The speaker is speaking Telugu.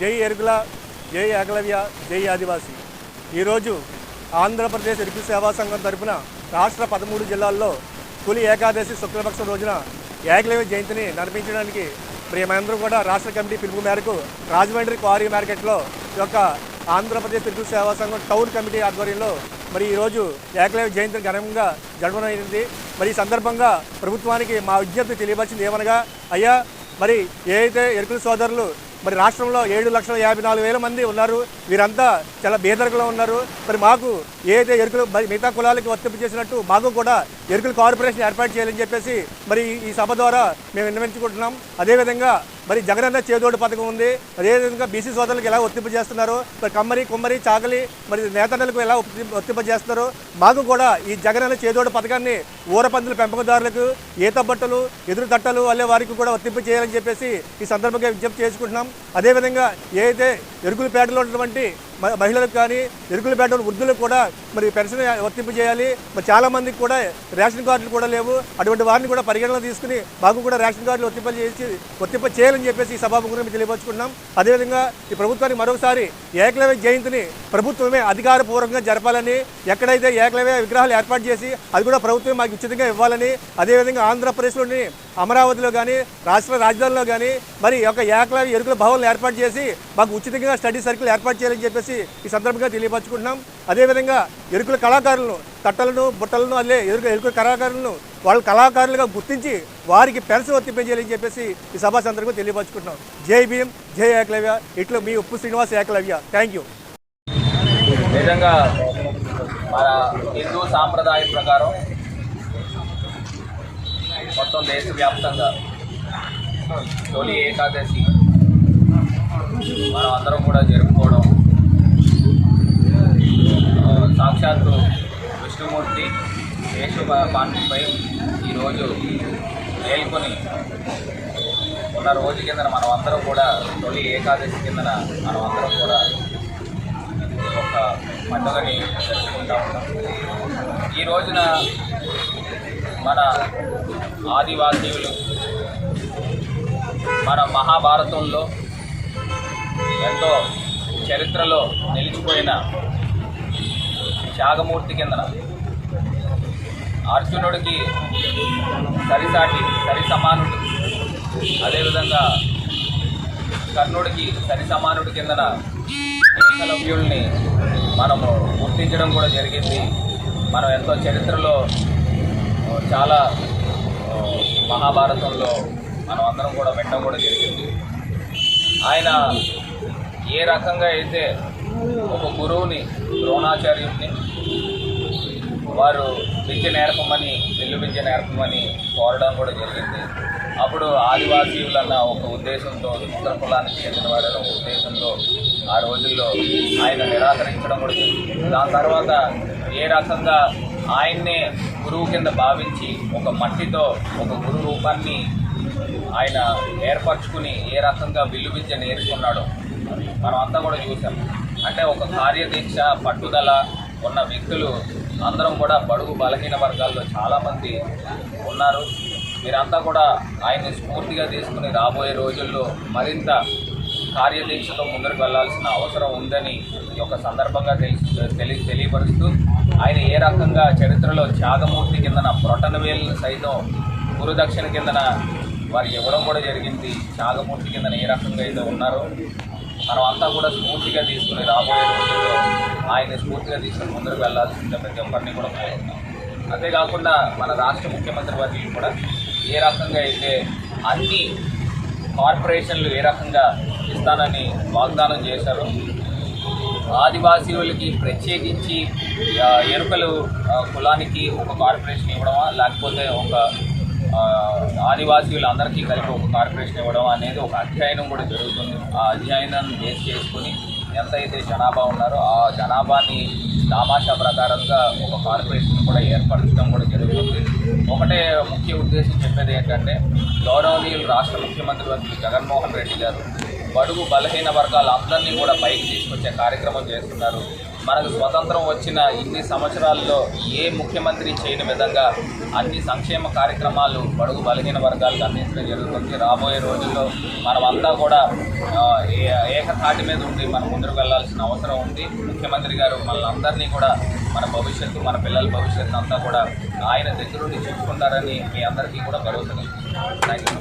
జై ఎరుగుల జై ఏకలవ్య జై ఆదివాసి. ఈరోజు ఆంధ్రప్రదేశ్ ఎరుకు సేవా సంఘం తరఫున రాష్ట్ర పదమూడు జిల్లాల్లో తొలి ఏకాదశి శుక్లపక్షం రోజున ఏకలవ్య జయంతిని నడిపించడానికి మరి మేమందరం కూడా రాష్ట్ర కమిటీ పిలుపు మేరకు రాజమండ్రి క్వారీ మార్కెట్లో యొక్క ఆంధ్రప్రదేశ్ ఎరుకు సేవా సంఘం టౌన్ కమిటీ ఆధ్వర్యంలో మరి ఈరోజు ఏకలవ్య జయంతిని ఘనంగా జరగనైంది మరి ఈ సందర్భంగా ప్రభుత్వానికి మా విజ్ఞప్తి తెలియపరిచింది ఏమనగా అయ్యా మరి ఏదైతే ఎరుకుల సోదరులు మరి రాష్ట్రంలో ఏడు లక్షల యాభై నాలుగు వేల మంది ఉన్నారు. వీరంతా చాలా బేదరికలో ఉన్నారు. మరి మాకు ఏదైతే ఎరుకులు మరి మిగతా కులాలకి వర్తింపు చేసినట్టు మాకు కూడా ఎరుకుల కార్పొరేషన్ ఏర్పాటు చేయాలని చెప్పేసి మరి ఈ సభ ద్వారా మేము విన్నవించుకుంటున్నాం. అదేవిధంగా మరి జగనన్న చేదోడు పథకం ఉంది. అదేవిధంగా బీసీ సోదరులకు ఎలా వర్తింపు చేస్తున్నారు మరి కమ్మరి కుమ్మరి చాకలి మరి నేతన్నలకు ఎలా వర్తింప చేస్తున్నారు మాకు కూడా ఈ జగనన్న చేదోడు పథకాన్ని ఊరపందుల పెంపకదారులకు ఈత బట్టలు ఎదురు తట్టలు వల్లే వారికి కూడా వర్తింపు చేయాలని చెప్పేసి ఈ సందర్భంగా విజ్ఞప్తి చేసుకుంటున్నాం. అదేవిధంగా ఏదైతే ఎరుకులపేటలో ఉన్నటువంటి మహిళలకు కానీ ఎరుకులపేట వృద్ధులకు కూడా మరి పెన్షన్ వర్తింపజేయాలి. మరి చాలా మందికి కూడా రేషన్ కార్డులు కూడా లేవు. అటువంటి వారిని కూడా పరిగణన తీసుకుని మాకు కూడా రేషన్ కార్డులు వర్తింపజేసి వర్తింప చేయాలని చెప్పేసి ఈ సభాముఖంగా మేము తెలియపరుచుకుంటున్నాం. అదేవిధంగా ఈ ప్రభుత్వానికి మరొకసారి ఏకలవ్య జయంతిని ప్రభుత్వమే అధికారపూర్వకంగా జరపాలని ఎక్కడైతే ఏకలవ్య విగ్రహాలు ఏర్పాటు చేసి అది కూడా ప్రభుత్వం మాకు ఉచితంగా ఇవ్వాలని అదేవిధంగా ఆంధ్రప్రదేశ్లోని అమరావతిలో కానీ రాష్ట్ర రాజధానిలో కానీ మరి ఒక ఏకలవి ఎరుకుల భవన్లు ఏర్పాటు చేసి మాకు ఉచితంగా స్టడీ సర్కిల్ ఏర్పాటు చేయాలని చెప్పేసి ఈ సందర్భంగా తెలియపరచుకుంటున్నాం. అదేవిధంగా ఎరుకుల కళాకారులను తట్టలను బుట్టలను అల్లే ఎరుకు ఎరుకుల కళాకారులను వాళ్ళ కళాకారులుగా గుర్తించి వారికి పెన్షన్ వర్తింపజేయాలని చెప్పేసి ఈ సభా సందర్భంగా తెలియపరచుకుంటున్నాం. జై భీమ్ జై ఏకలవ్య. ఇట్లు మీ ఉప్పు శ్రీనివాస్ ఏకలవ్య. థ్యాంక్ యూ నిజంగా మన హిందూ సాంప్రదాయం ప్రకారం మొత్తం దేశవ్యాప్తంగా. తొలి ఏకాదశి. మనం అందరం కూడా జరుపుకోవడం. సాక్షాత్తు విష్ణుమూర్తి శేషు పాండిపై ఈరోజు మేల్కొని ఉన్న రోజు కిందన మనం అందరం కూడా తొలి ఏకాదశి కిందన మనం అందరం కూడా ఒక పండుగని జరుపుకుంటా ఉంటాం ఈ రోజున మన ఆదివాసీయులు మన మహాభారతంలో ఎంతో చరిత్రలో నిలిచిపోయిన త్యాగమూర్తి కిందన అర్జునుడికి సరిసాటి సరి సమానుడు అదేవిధంగా కర్ణుడికి సరి సమానుడి కిందన ఏకలవ్యుల్ని మనము గుర్తించడం కూడా జరిగింది. మనం ఎంతో చరిత్రలో చాలా మహాభారతంలో మనం అందరం కూడా వినడం కూడా జరిగింది. ఆయన ఏ రకంగా అయితే ఒక గురువుని ద్రోణాచార్యుడిని వారు విద్య నేర్పమని విల్లు విద్య నేర్పమని కోరడం కూడా జరిగింది. అప్పుడు ఆదివాసీయులన్న ఒక ఉద్దేశంతో ఉత్తర కులానికి చెందిన వాడన్న ఒక ఉద్దేశంతో ఆ రోజుల్లో ఆయన నిరాకరించడం కూడా జరిగింది. దాని తర్వాత ఏ రకంగా ఆయన్నే గురువు కింద భావించి ఒక మట్టితో ఒక గురు రూపాన్ని ఆయన ఏర్పరచుకుని ఏ రకంగా విల్లు విద్య నేర్చుకున్నాడో మనం అంతా కూడా చూసాం. అంటే ఒక కార్యదీక్ష పట్టుదల ఉన్న వ్యక్తులు అందరం కూడా బడుగు బలహీన వర్గాల్లో చాలామంది ఉన్నారు. మీరంతా కూడా ఆయన్ని స్ఫూర్తిగా తీసుకుని రాబోయే రోజుల్లో మరింత కార్యదీక్షతో ముందరకు వెళ్ళాల్సిన అవసరం ఉందని ఈ యొక్క సందర్భంగా తెలి తెలియపరుస్తూ ఆయన ఏ రకంగా చరిత్రలో త్యాగమూర్తి కిందన ప్రొటనవేలు సైతం గురుదక్షిణ కిందన వారు ఇవ్వడం కూడా జరిగింది. త్యాగమూర్తి కిందన ఏ రకంగా అయితే ఉన్నారో మనం అంతా కూడా స్ఫూర్తిగా తీసుకుని రాబోయే రోజుల్లో ఆయన స్ఫూర్తిగా తీసుకుని ముందరకు వెళ్ళాల్సిందే ప్రతి ఒక్కరిని కూడా కోరుతున్నాం. అంతేకాకుండా మన రాష్ట్ర ముఖ్యమంత్రి వారికి కూడా ఏ రకంగా అయితే అన్ని కార్పొరేషన్లు ఏ రకంగా ఇస్తానని వాగ్దానం చేశారు. ఆదివాసీవులకి ప్రత్యేకించి ఎరుకలు కులానికి ఒక కార్పొరేషన్ ఇవ్వడమా లేకపోతే ఒక ఆ, ఆదివాసీవులందరికీ కలిపి ఒక కార్పొరేషన్ ఇవ్వడం అనేది ఒక అధ్యయనం కూడా జరుగుతుంది. ఆ అధ్యయనాన్ని బేస్ చేసుకుని ఎంతైతే జనాభా ఉన్నారో ఆ జనాభాని దామాషా ప్రకారంగా ఒక కార్పొరేషన్ కూడా ఏర్పరచడం కూడా జరుగుతుంది ఒకటే ముఖ్య ఉద్దేశం చెప్పేది ఏంటంటే గౌరవనీయులు రాష్ట్ర ముఖ్యమంత్రి వర్యులు జగన్మోహన్ రెడ్డి గారు బడుగు బలహీన వర్గాలందరినీ కూడా పైకి తీసుకొచ్చే కార్యక్రమం చేస్తున్నారు. మనకు స్వతంత్రం వచ్చిన ఇన్ని సంవత్సరాల్లో ఏ ముఖ్యమంత్రి చేయని విధంగా అన్ని సంక్షేమ కార్యక్రమాలు బడుగు బలహీన వర్గాలకు అందించడం జరుగుతుంది. రాబోయే రోజుల్లో మనమంతా కూడా ఏ- ఏకతాటి మీద ఉండి మనం ముందుకు వెళ్ళాల్సిన అవసరం ఉంది. ముఖ్యమంత్రి గారు మనల్ని అందరినీ కూడా మన భవిష్యత్తు మన పిల్లల భవిష్యత్తు అంతా కూడా ఆయన దగ్గరుండి చూసుకుంటారని మీ అందరికీ కూడా భరోసా థ్యాంక్ యూ